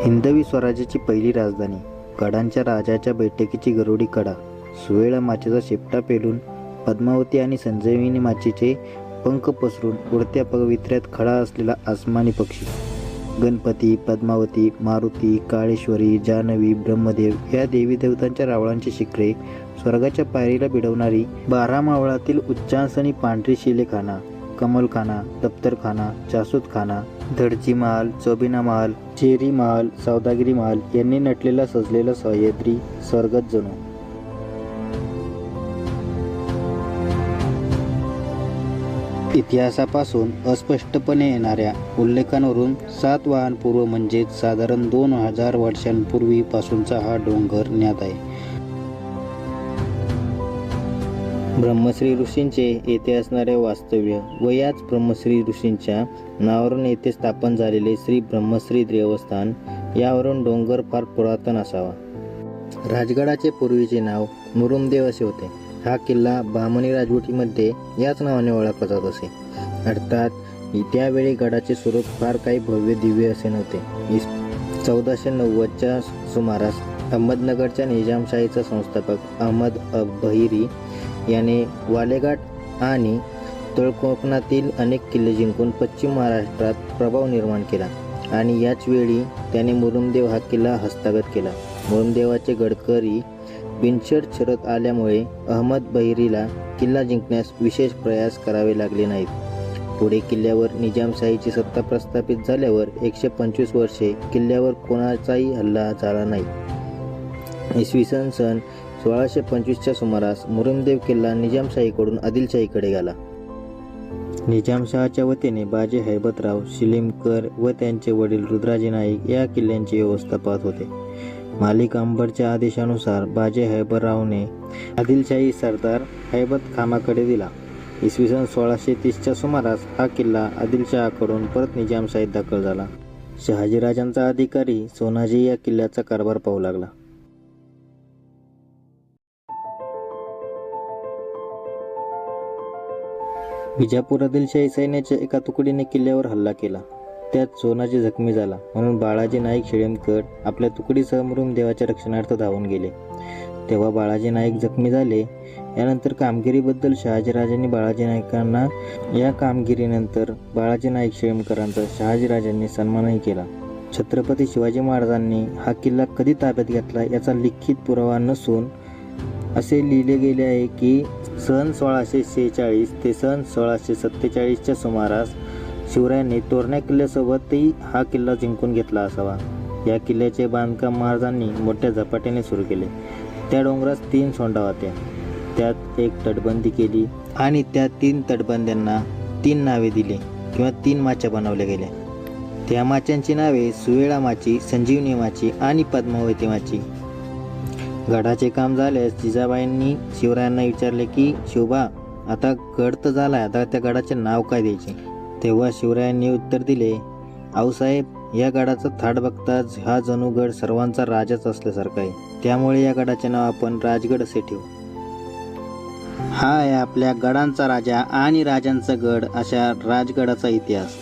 हिंदवी स्वराज्याची पहिली राजधानी कडांच्या राजाच्या बैठकीची गरुडी कडा सुवेळा माचेचा शेपटा पेलून पद्मावती आणि संजीवनी माचेचे पंख पसरून उडत्या पवित्र्यात खडा असलेला आसमानी पक्षी गणपती पद्मावती मारुती काळेश्वरी जानवी ब्रह्मदेव या देवी देवतांच्या रावळांची शिखरे स्वर्गाच्या पायरीला भिडवणारी बारा मावळातील उच्चांस आणि पांढरी शिलेखाना कमलखाना दप्तरखाना जासूदखाना धडची महाल चोबिना महाल चेरी महाल सौदागिरी महाल यांनी नटलेला सजलेला सह्याद्री स्वर्गत जणू. इतिहासापासून अस्पष्टपणे येणाऱ्या उल्लेखांवरून सातवाहनपूर्व म्हणजेच साधारण दोन हजार वर्षांपूर्वीपासूनचा हा डोंगर ज्ञात आहे. ब्रह्मश्री ऋषींचे येथे असणारे वास्तव्य व याच ब्रह्मश्री ऋषींच्या नावावरून येथे स्थापन झालेले श्री ब्रह्मश्री देवस्थान यावरून डोंगर फार पुरातन असावा. राजगडाचे पूर्वीचे नाव मुरुमदेव असे होते. हा किल्ला बामणी राजवटीमध्ये याच नावाने ओळखला जात असे. अर्थात त्यावेळी गडाचे स्वरूप फार काही भव्य दिव्य असे नव्हते. चौदाशे नव्वदच्या सुमारास अहमदनगरच्या निजामशाहीचा संस्थापक अहमद अब बहिरी याने वालेघाट आणि तळकोकणातील अनेक किल्ले जिंकून पश्चिम महाराष्ट्रात प्रभाव निर्माण केला आणि याच वेळी त्याने मुरुमदेव हा किल्ला हस्तागत केला. मुरुमदेवाचे गडकरी बिनशर्त शरत आल्यामुळे अहमद बहिरीला किल्ला जिंकण्यास विशेष प्रयास करावे लागले नाहीत. पुढे किल्ल्यावर निजामशाहीची सत्ता प्रस्थापित झाल्यावर एकशे पंचवीस वर्षे किल्ल्यावर कोणाचाही हल्ला झाला नाही. इसवी सन सन सोळाशे पंचवीसच्या सुमारास मुरुमदेव किल्ला निजामशाहीकडून आदिलशाहीकडे गेला. निजामशहाच्या वतीने बाजे हैबतराव शिलीमकर व त्यांचे वडील रुद्राजी नाईक या किल्ल्यांची व्यवस्था पाहत होते. मालिक अंबरच्या आदेशानुसार बाजे हैबररावने आदिलशाही सरदार हैबत खामाकडे दिला. इसवी सन सोळाशे तीसच्या सुमारास हा किल्ला आदिलशहाकडून परत निजामशाहीत दाखल झाला. शहाजीराजांचा अधिकारी सोनाजी या किल्ल्याचा कारभार पाहू लागला. विजापुरातील शाही सैन्याच्या एका तुकडीने किल्ल्यावर हल्ला केला. त्यात सोनाजी जखमी झाला. म्हणून बाळाजी नाईक शेळेमकर आपल्या तुकडीसह मरून देवाच्या रक्षणार्थ धावून गेले. तेव्हा बाळाजी नाईक जखमी झाले. यानंतर कामगिरीबद्दल शहाजीराजांनी बाळाजी नाईकांना या कामगिरीनंतर बाळाजी नाईक शेळेमकरांचा शहाजीराजांनी सन्मानही केला. छत्रपती शिवाजी महाराजांनी हा किल्ला कधी ताब्यात घेतला याचा लिखित पुरावा नसून असे लिहिले गेले आहे की सन सोळाशे शेहेचाळीस ते सन सोळाशे सत्तेचाळीसच्या सुमारास शिवरायांनी तोरणा किल्ल्यासोबतही हा किल्ला जिंकून घेतला असावा. या किल्ल्याचे बांधकाम महाराजांनी मोठ्या झपाट्याने सुरू केले. त्या डोंगरास तीन सोंडा होत्या त्यात एक तटबंदी केली आणि त्या तीन तटबंद्यांना तीन नावे दिली किंवा तीन माच्या बनवल्या गेल्या. त्या माच्यांची नावे सुवेळा माची संजीवनी माची आणि पद्मावती माची. गडाचे काम झाल्यास जिजाबाईंनी शिवरायांना विचारले की शिवबा आता गड तर झालाय. आता त्या गडाचे नाव काय द्यायचे? तेव्हा शिवरायांनी उत्तर दिले आऊसाहेब या गडाचा थाट बघताच हा जणू गड सर्वांचा राजाच असल्यासारखा आहे. त्यामुळे या गडाचे नाव आपण राजगड असे ठेवू. हा आहे आपल्या गडांचा राजा आणि राजांचा गड अशा राजगडाचा इतिहास.